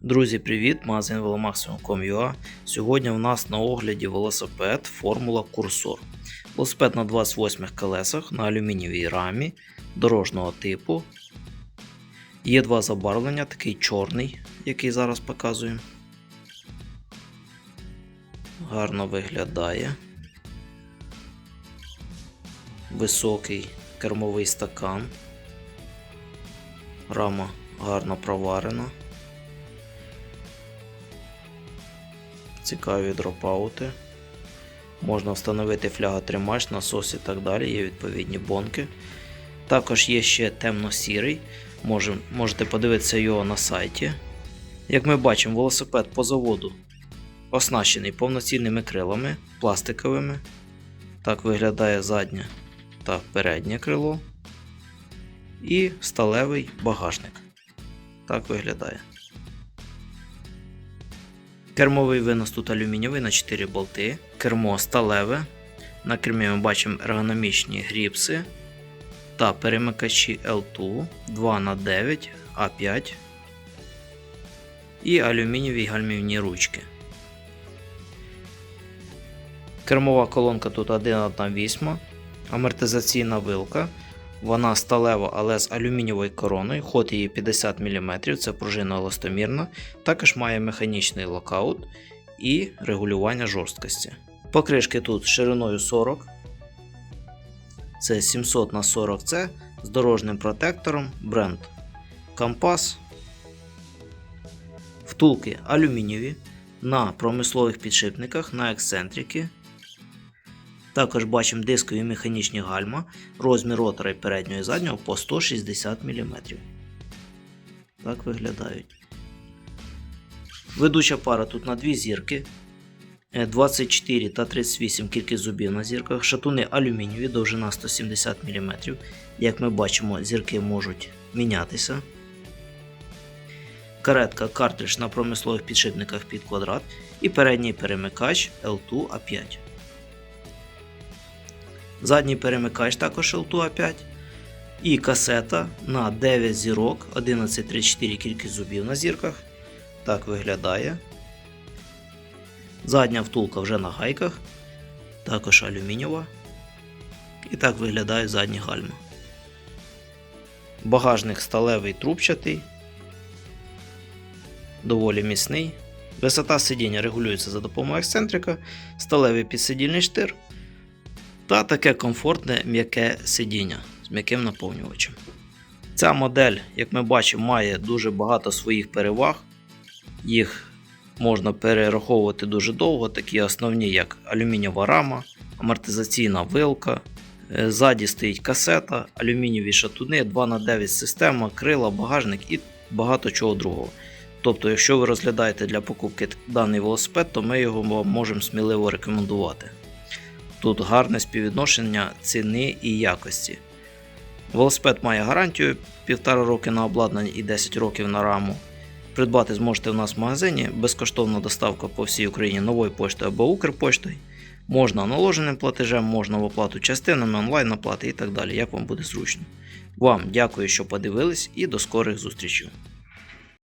Друзі, привіт! Магазин velomaximum.com.ua Сьогодні у нас на огляді велосипед Формула Курсор. Велосипед на 28 колесах на алюмінієвій рамі дорожнього типу. Є два забарвлення, такий чорний, який зараз показую. Гарно виглядає. Високий кермовий стакан. Рама гарно проварена. Цікаві дропаути. Можна встановити фляготримач, насос і так далі, є відповідні бонки. Також є ще темно-сірий, можете подивитися його на сайті. Як ми бачимо, велосипед по заводу оснащений повноцінними крилами, пластиковими. Так виглядає заднє та переднє крило. І сталевий багажник. Так виглядає. Кермовий винос тут алюмінієвий на 4 болти. Кермо сталеве. На кермі ми бачимо ергономічні гріпси та перемикачі L2 2х9 А5 і алюмінієві гальмівні ручки. Кермова колонка тут 1,8, амортизаційна вилка. Вона сталева, але з алюмінієвою короною, ход її 50 мм, це пружина еластомірна. Також має механічний локаут і регулювання жорсткості. Покришки тут шириною 40, це 700 на 40 c з дорожнім протектором бренд Компас. Втулки алюмінієві на промислових підшипниках на ексцентрики. Також бачимо дискові механічні гальма, розмір ротора і переднього і заднього по 160 мм. Так виглядають. Ведуча пара тут на дві зірки. Е, 24 та 38 кількість зубів на зірках, шатуни алюмінієві, довжина 170 мм. Як ми бачимо, зірки можуть мінятися. Каретка картридж на промислових підшипниках під квадрат і передній перемикач L2A5. Задній перемикач також L2A5. І касета на 9 зірок, 1134 кількість зубів на зірках. Так виглядає. Задня втулка вже на гайках, також алюмінієва. І так виглядає задні гальма. Багажник сталевий трубчатий, доволі міцний. Висота сидіння регулюється за допомогою ексцентрика, сталевий підсидільний штир та таке комфортне м'яке сидіння з м'яким наповнювачем. Ця модель, як ми бачимо, має дуже багато своїх переваг. Їх можна перераховувати дуже довго, такі основні, як алюмінієва рама, амортизаційна вилка. е, Ззаді стоїть касета, алюмінієві шатуни, 2х9 система, крила, багажник і багато чого другого. Тобто, якщо ви розглядаєте для покупки даний велосипед, то ми його можемо сміливо рекомендувати. Тут гарне співвідношення ціни і якості. Велосипед має гарантію 1,5 роки на обладнання і 10 років на раму. Придбати зможете в нас в магазині, безкоштовна доставка по всій Україні новою поштою або Укрпоштою. Можна наложеним платежем, можна в оплату частинами, онлайн оплати і так далі, як вам буде зручно. Вам дякую, що подивились, і до скорих зустрічей.